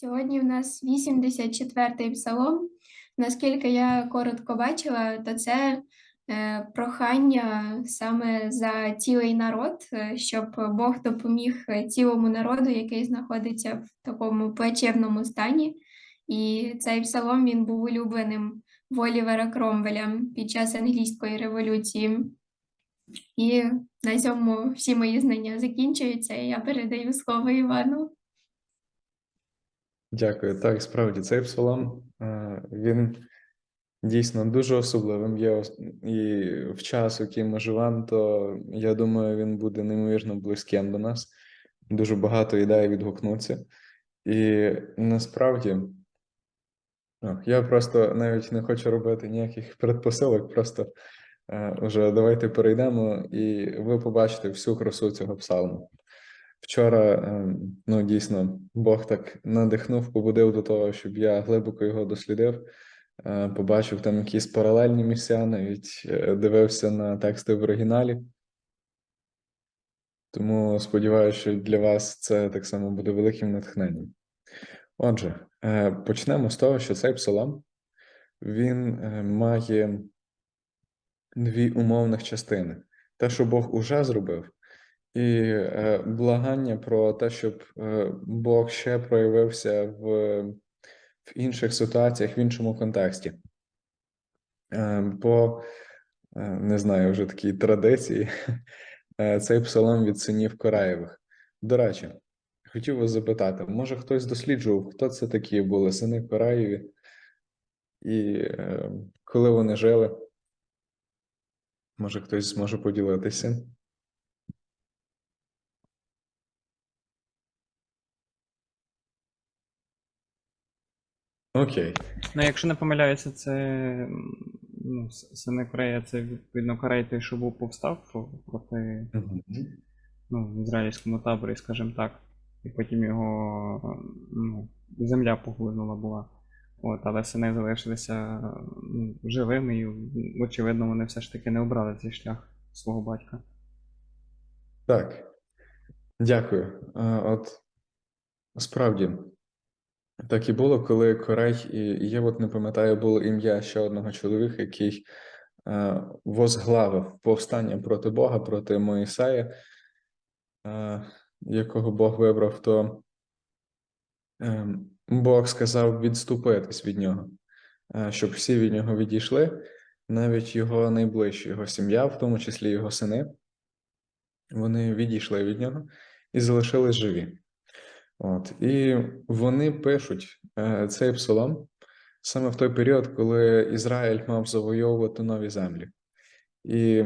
Сьогодні в нас 84-й псалом. Наскільки я коротко бачила, то це е, прохання саме за цілий народ, е, щоб Бог допоміг цілому народу, який знаходиться в такому плачевному стані. І цей псалом він був улюбленим Волівера Кромвеля під час англійської революції. І на цьому всі мої знання закінчуються, і я передаю слово Івану. Дякую. Так, справді, цей псалом е, він дійсно дуже особливим. Є і в час, у який ми живемо, то я думаю, він буде неймовірно близьким до нас. Дуже багато ідей відгукнуться. І насправді, ну, я просто навіть не хочу робити ніяких предпосилок, просто е, вже давайте перейдемо, і ви побачите всю красу цього псалму. Вчора, ем, ну дійсно, Бог так надихнув, побудив до того, щоб я глибоко його дослідив, е, побачив там якісь паралельні місця, навіть е, дивився на тексти в оригіналі. Тому сподіваюся, що для вас це так само буде великим натхненням. Отже, е, почнемо з того, що цей псалом він має дві умовних частини: те, що Бог уже зробив, і е, благання про те, щоб е, Бог ще проявився в, в інших ситуаціях, в іншому контексті. По е, не знаю, вже такій традиції, цей псалом від синів Кораєвих. До речі, хотів вас запитати, може хтось досліджував, хто це такі були сини Кораєві, і коли вони жили? Може, хтось зможе поділитися? Окей. Ну, якщо не помиляюся, це ну, сини Корея, це відповідно Корей той, що був повстав проти ну, в ізраїльському таборі, скажімо так. І потім його ну, земля поглинула була. От, але сини залишилися ну, живими, і очевидно, вони все ж таки не обрали цей шлях свого батька. Так, дякую. От справді так і було, коли Корей і є, от не пам'ятаю, було ім'я ще одного чоловіка, який е, возглавив повстання проти Бога, проти Моїсея, е, якого Бог вибрав, то е, Бог сказав відступитись від нього, е, щоб всі від нього відійшли, навіть його найближчі, його сім'я, в тому числі його сини. Вони відійшли від нього і залишились живі. От. І вони пишуть е, цей псалом саме в той період, коли Ізраїль мав завойовувати нові землі. І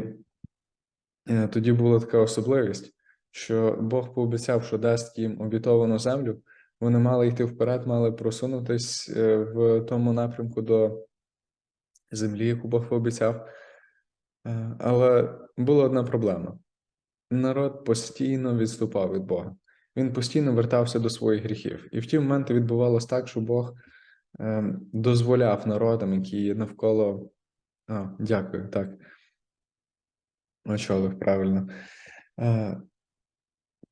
е, тоді була така особливість, що Бог пообіцяв, що дасть їм обітовану землю. Вони мали йти вперед, мали просунутись е, в тому напрямку до землі, яку Бог пообіцяв. Але була одна проблема народ постійно відступав від Бога. Він постійно вертався до своїх гріхів. І в ті моменти відбувалося так, що Бог ем, дозволяв народам, які навколо. А, дякую, так. Очолив правильно. Е,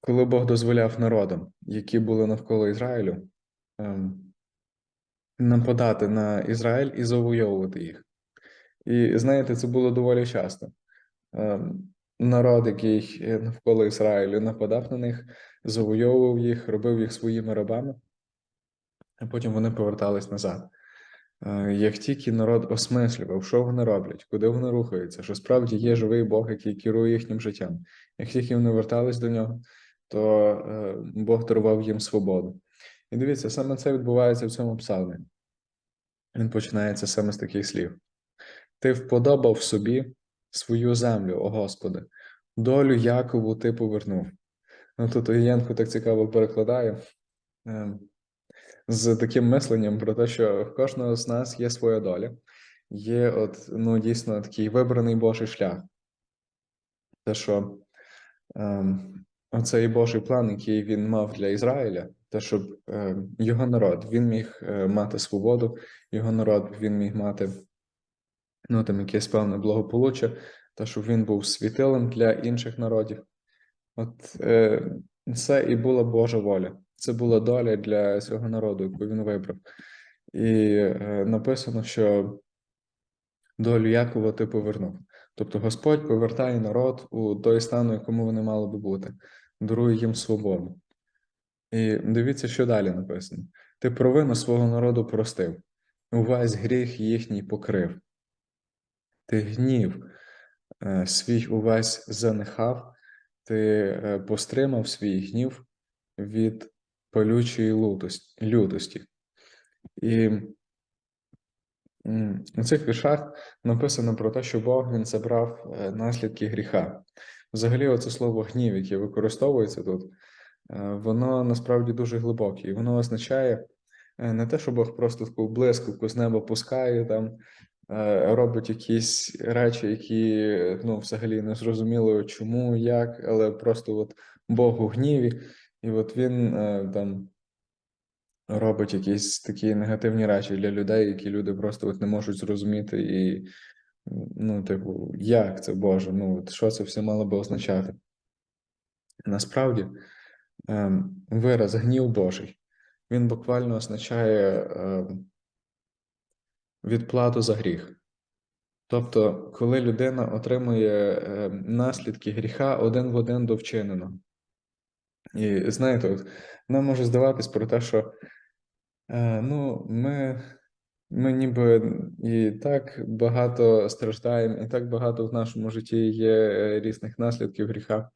коли Бог дозволяв народам, які були навколо Ізраїлю, ем, нападати на Ізраїль і завойовувати їх. І знаєте, це було доволі часто. Ем, народ, який е, навколо Ізраїлю нападав на них, завойовував їх, робив їх своїми рабами, а потім вони повертались назад. Е, Як тільки народ осмислював, що вони роблять, куди вони рухаються, що справді є живий Бог, який керує їхнім життям. Як тільки вони вертались до нього, то е, Бог дарував їм свободу. І дивіться, саме це відбувається в цьому псалмі. Він починається саме з таких слів: Ти вподобав собі свою землю, о Господи, долю Якову ти повернув. Ну тут Єнко так цікаво перекладає ем, з таким мисленням про те, що в кожного з нас є своя доля, є от, ну, дійсно такий вибраний Божий шлях. Те, що ем, оцей Божий план, який він мав для Ізраїля, те, щоб ем, його народ він міг е, мати свободу, його народ він міг мати ну, там якесь певне благополуччя, та щоб він був світилем для інших народів. От е, це і була Божа воля. це була доля для цього народу, яку він вибрав. І е, написано, що долю Якова ти повернув. Тобто Господь повертає народ у той стан, у якому вони мали би бути, дарує їм свободу. І дивіться, що далі написано: ти провину свого народу простив, увесь гріх їхній покрив. Ти гнів е, свій увесь занехав, ти е, постримав свій гнів від палючої лютості. І у цих віршах написано про те, що Бог він забрав е, наслідки гріха. Взагалі, оце слово гнів, яке використовується тут, е, воно насправді дуже глибоке, і воно означає не те, що Бог просто таку блискавку з неба пускає там. Е, Робить якісь речі, які ну, взагалі не зрозуміло чому, як, але просто от Бог у гніві, і от він е, там робить якісь такі негативні речі для людей, які люди просто от не можуть зрозуміти, і ну, типу, як це Боже? Ну, от що це все мало би означати? Насправді, ем, вираз гнів Божий, він буквально означає ем, відплату за гріх. Тобто, коли людина отримує ем, наслідки гріха один в один до вчиненого. І знаєте, от, нам може здаватись про те, що е, ну, ми, ми ніби і так багато страждаємо, і так багато в нашому житті є е, різних наслідків гріха.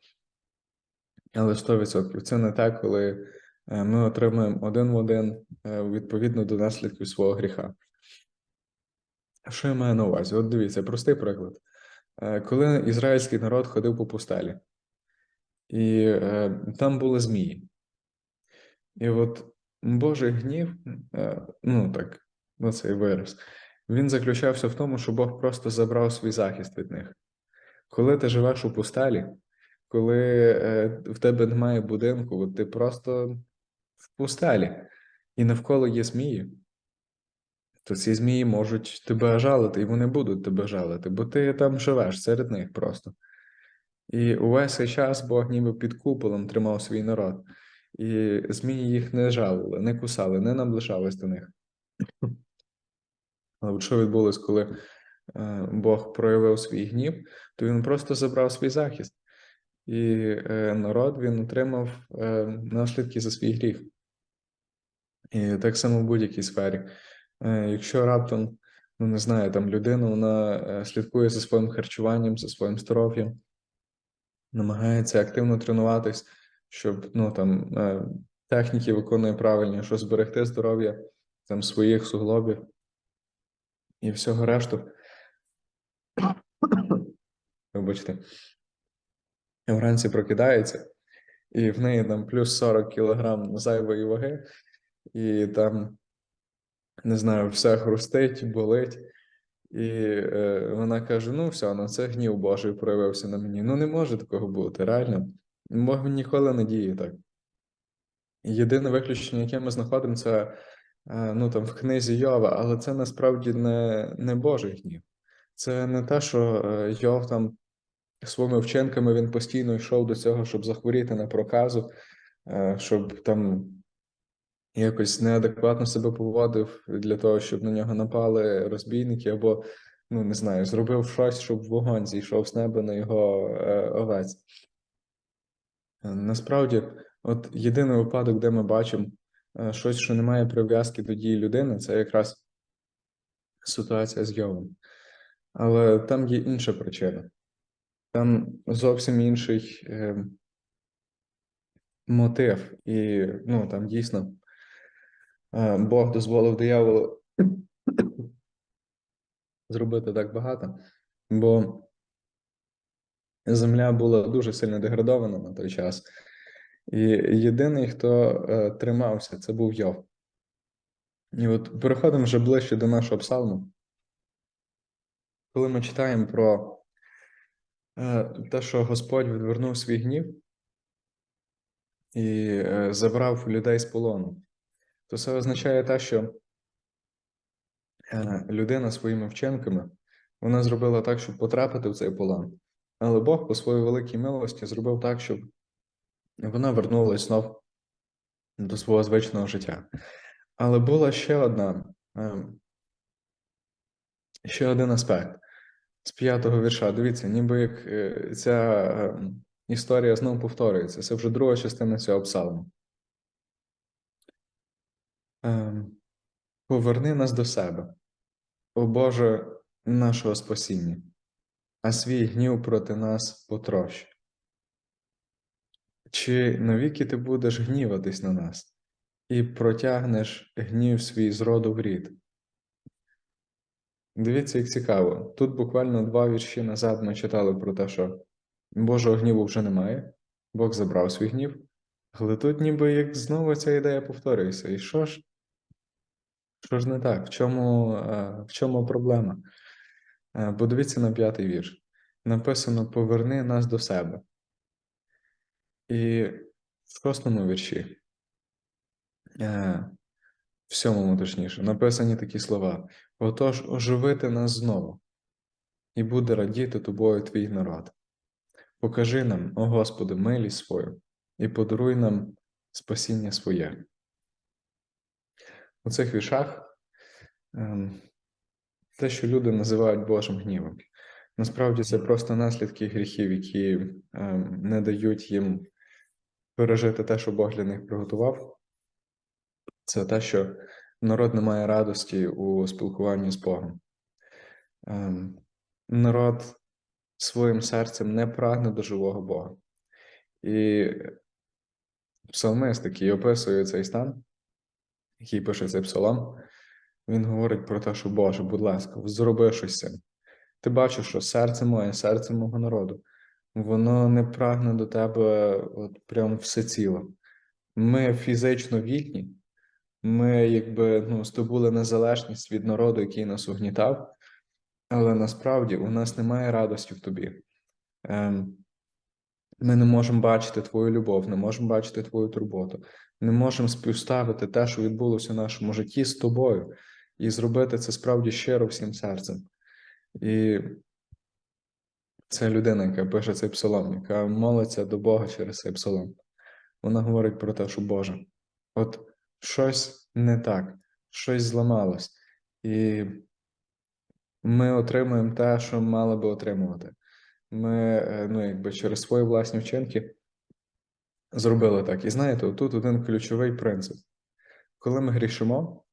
Але 100% це не так, коли е, ми отримуємо один в один е, відповідно до наслідків свого гріха. Що я маю на увазі? От дивіться, простий приклад. Е, Коли ізраїльський народ ходив по пустелі, і е, там були змії. І от Божий гнів, е, ну так, оцей вираз, він заключався в тому, що Бог просто забрав свій захист від них. Коли ти живеш у пустелі, коли в тебе немає будинку, ти просто в пустелі, і навколо є змії, то ці змії можуть тебе жалити, і вони будуть тебе жалити, бо ти там живеш серед них просто. І увесь цей час Бог ніби під куполом тримав свій народ, і змії їх не жалили, не кусали, не наближались до них. Але що відбулось, коли е, Бог проявив свій гнів, то він просто забрав свій захист, і е, народ він отримав е, наслідки за свій гріх. І так само в будь-якій сфері. Е, Якщо раптом, ну не знаю, там людина вона е, слідкує за своїм харчуванням, за своїм здоров'ям, намагається активно тренуватись, щоб ну там е, техніки виконує правильно, щоб зберегти здоров'я там своїх суглобів і всього решту. Вибачте, вранці прокидається, і в неї там плюс 40 кілограм зайвої ваги, і там, не знаю, все хрустить, болить. І е, вона каже: ну, все, ну це гнів Божий проявився на мені. Ну, не може такого бути, реально. Бог ніколи не діє так. Єдине виключення, яке ми знаходимо, це е, ну, там, в книзі Йова, але це насправді не, не Божий гнів. Це не те, що е, Йов там своїми вчинками він постійно йшов до цього, щоб захворіти на проказу, е, щоб там якось неадекватно себе поводив для того, щоб на нього напали розбійники, або, ну не знаю, зробив щось, щоб вогонь зійшов з неба на його е, овець. Е, Насправді, от єдиний випадок, де ми бачимо е, щось, що не має прив'язки до дії людини, це якраз ситуація з Йовом. Але там є інша причина. Там зовсім інший е, мотив, і ну, там дійсно Бог дозволив дияволу зробити так багато, бо земля була дуже сильно деградована на той час. І єдиний, хто е, тримався, це був Йов. І от переходимо вже ближче до нашого псалму. Коли ми читаємо про е, те, що Господь відвернув свій гнів і е, забрав людей з полону, то це означає те, що е, людина своїми вчинками вона зробила так, щоб потрапити в цей полон. Але Бог по своїй великій милості зробив так, щоб вона вернулась знов до свого звичного життя. Але була ще одна, ем, ще один аспект з п'ятого вірша. Дивіться, ніби як е, ця ем, історія знову повторюється. Це вже друга частина цього псалму. Ем, Поверни нас до себе, о Боже, нашого спасіння, а свій гнів проти нас потрощ. Чи навіки ти будеш гніватись на нас і протягнеш гнів свій з роду в рід? Дивіться, як цікаво. Тут буквально два вірші назад ми читали про те, що Божого гніву вже немає, Бог забрав свій гнів, але тут ніби як знову ця ідея повторюється. І що ж? Що ж не так? В чому, е, в чому проблема? Е, Подивіться на п'ятий вірш. Написано: Поверни нас до себе. І в шостому вірші, е, в сьомому точніше, написані такі слова: Отож, оживити нас знову, і буде радіти тобою твій народ. Покажи нам, о Господи, милість свою, і подаруй нам спасіння своє. У цих віршах ем, те, що люди називають Божим гнівом. Насправді це просто наслідки гріхів, які ем, не дають їм пережити те, що Бог для них приготував. Це те, що народ не має радості у спілкуванні з Богом. Ем, народ своїм серцем не прагне до живого Бога. І псалмист, який описує цей стан, який пише цей псалом, він говорить про те, що Боже, будь ласка, зроби щось. Ти бачиш, що серце моє, серце мого народу, воно не прагне до тебе от прям всеціло. Ми фізично вільні, ми якби ну, здобули незалежність від народу, який нас угнітав, але насправді у нас немає радості в тобі. Ем, ми не можемо бачити твою любов, не можемо бачити твою турботу, не можемо співставити те, що відбулося в нашому житті з тобою, і зробити це справді щиро всім серцем. І це людина, яка пише цей псалом, яка молиться до Бога через цей псалом. Вона говорить про те, що Боже, от щось не так, щось зламалось, і ми отримуємо те, що мали би отримувати. Ми, е, ну, якби через свої власні вчинки зробили так. І знаєте, тут один ключовий принцип. Коли ми грішимо,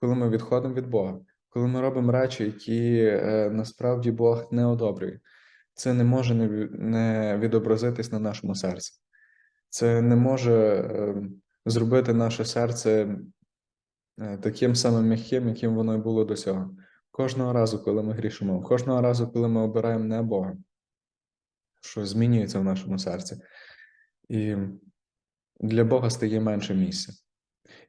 коли ми відходимо від Бога, коли ми робимо речі, які е, насправді Бог не одобрює, це не може не, відобразитись на нашому серці. Це не може е, зробити наше серце е, таким самим м'яким, яким воно і було до цього. Кожного разу, коли ми грішимо, кожного разу, коли ми обираємо не Бога, що змінюється в нашому серці. І для Бога стає менше місця.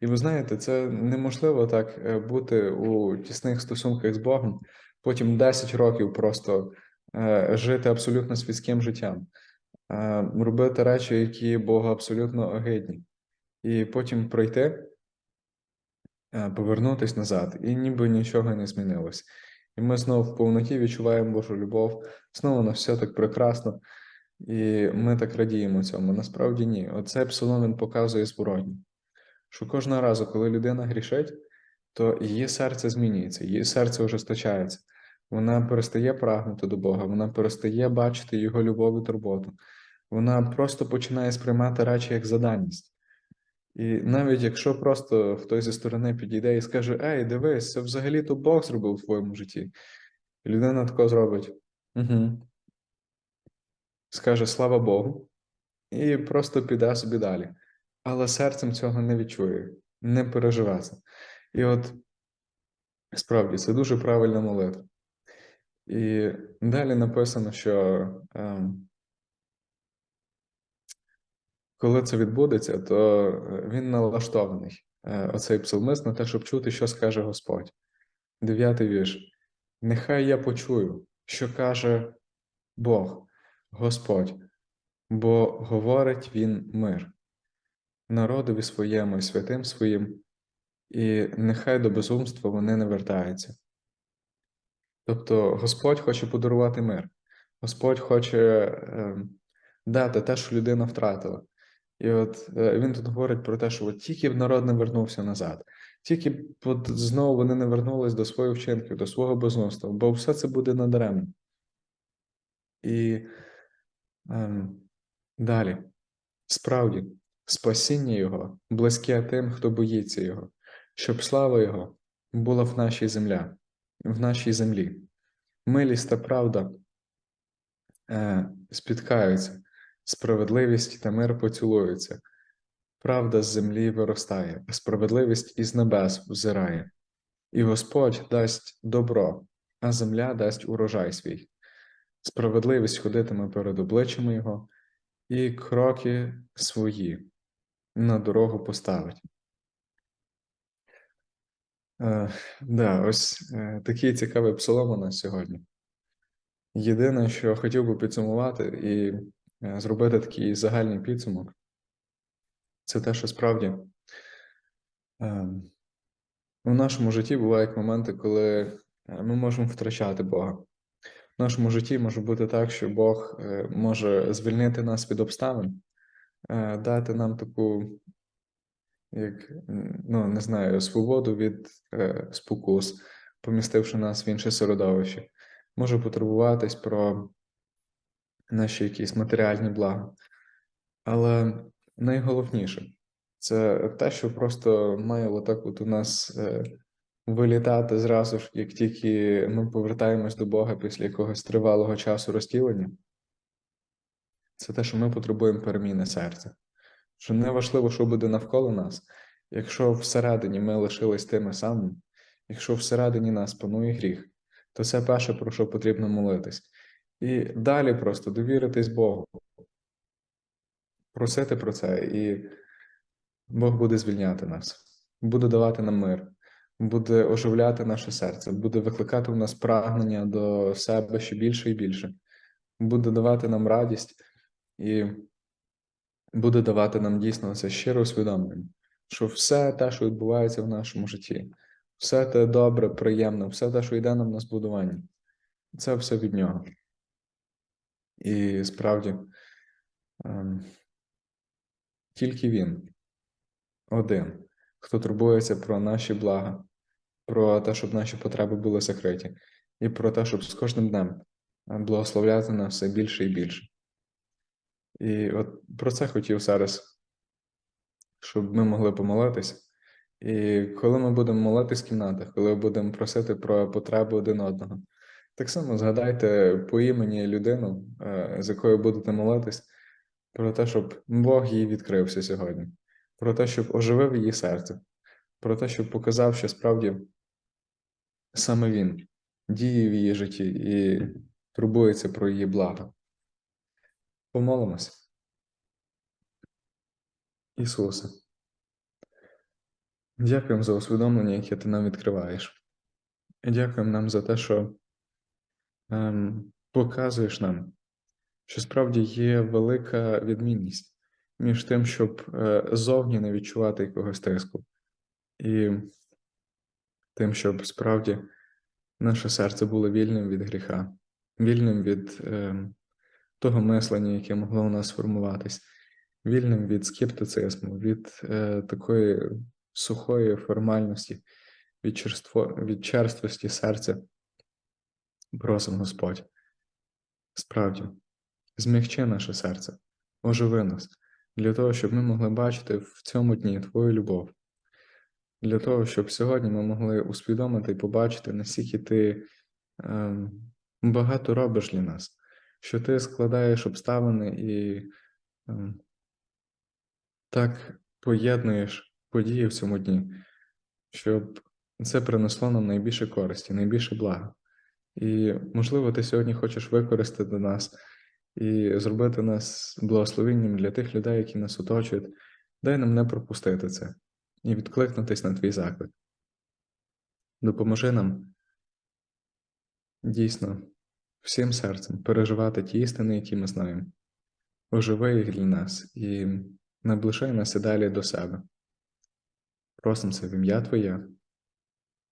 І ви знаєте, це неможливо так е, бути у тісних стосунках з Богом, потім 10 років просто е, жити абсолютно світським життям, е, робити речі, які Богу абсолютно огидні, і потім пройти, е, повернутись назад, і ніби нічого не змінилось. І ми знову в повноті відчуваємо Божу любов, знову на все так прекрасно, і ми так радіємо цьому. Насправді ні. Оце псалом показує зворотні що кожного разу, коли людина грішить, то її серце змінюється, її серце ожесточається. Вона перестає прагнути до Бога, вона перестає бачити Його любов і турботу. Вона просто починає сприймати речі як заданність. І навіть якщо просто хтось зі сторони підійде і скаже: Ей, дивись, це взагалі-то Бог зробив в твоєму житті. І людина тако зробить. Угу. Скаже слава Богу, і просто піде собі далі але серцем цього не відчує, не переживе. І от справді це дуже правильна молитва. І далі написано, що ем, коли це відбудеться, то е, він налаштований, е, оцей псалмист, на те, щоб чути, що скаже Господь. Дев'ятий вірш. Нехай я почую, що каже Бог, Господь, бо говорить він мир народові своєму і святим своїм, і нехай до безумства вони не вертаються. Тобто Господь хоче подарувати мир, Господь хоче е, дати те, що людина втратила. І от е, він тут говорить про те, що от тільки б народ не вернувся назад, тільки б от знову вони не вернулись до своїх вчинків, до свого безумства, бо все це буде надаремно. І далі, справді, спасіння Його близьке тим, хто боїться Його, щоб слава Його була в нашій землі, в нашій землі. Милість та правда е, спіткаються, справедливість та мир поцілуються. Правда з землі виростає, справедливість із небес взирає. І Господь дасть добро, а земля дасть урожай свій. Справедливість ходитиме перед обличчями Його, і кроки свої на дорогу поставить. Е, да, ось е, такий цікавий псалом у нас сьогодні. Єдине, що хотів би підсумувати і е, зробити такий загальний підсумок, це те, що справді е, у нашому житті бувають моменти, коли е, ми можемо втрачати Бога. В нашому житті може бути так, що Бог е, може звільнити нас від обставин, е, дати нам таку, як, ну, не знаю, свободу від е, спокус, помістивши нас в інше середовище. Може потурбуватись про наші якісь матеріальні блага. Але найголовніше це те, що просто має отак от у нас вилітати зразу ж, як тільки ми повертаємось до Бога після якогось тривалого часу розтілення. Це те, що ми потребуємо переміни серця. Що не важливо, що буде навколо нас, якщо всередині ми лишились тими самими, якщо всередині нас панує гріх, то це перше, про що потрібно молитись. І далі просто довіритись Богу, просити про це, і Бог буде звільняти нас, буде давати нам мир, буде оживляти наше серце, буде викликати в нас прагнення до себе ще більше і більше, буде давати нам радість і буде давати нам дійсно це щире усвідомлення, що все те, що відбувається в нашому житті, все те добре, приємне, все те, що йде нам на збудування, це все від нього. І справді ем, тільки він один, хто турбується про наші блага, про те, щоб наші потреби були закриті, і про те, щоб з кожним днем е, благословляти нас все більше і більше. І от про це хотів зараз, щоб ми могли помолитися. І коли ми будемо молитись в кімнатах, коли будемо просити про потреби один одного, так само згадайте по імені людину, е, з якою будете молитись, про те, щоб Бог їй відкрився сьогодні, про те, щоб оживив її серце, про те, щоб показав, що справді саме Він діє в її житті і турбується про її благо. Помолимося. Ісусе, дякуємо за усвідомлення, яке ти нам відкриваєш. Дякуємо нам за те, що ем, показуєш нам, що справді є велика відмінність між тим, щоб е, зовні не відчувати якогось тиску, і тим, щоб справді наше серце було вільним від гріха, вільним від ем, того мислення, яке могло у нас сформуватись, вільним від скептицизму, від е, такої сухої формальності, від, черство, від черствості серця. Просимо Господь. Справді, змягчи наше серце, оживи нас, для того, щоб ми могли бачити в цьому дні Твою любов, для того, щоб сьогодні ми могли усвідомити і побачити, наскільки ти ем, багато робиш для нас, що ти складаєш обставини і ем, так поєднуєш події в цьому дні, щоб це принесло нам найбільше користі, найбільше блага. І, можливо, ти сьогодні хочеш використати нас і зробити нас благословенням для тих людей, які нас оточують. Дай нам не пропустити це і відкликнутись на твій заклик. Допоможи нам дійсно всім серцем переживати ті істини, які ми знаємо. Оживи їх для нас і наближай нас і далі до себе. Просимо це в ім'я Твоє.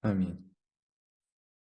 Амінь.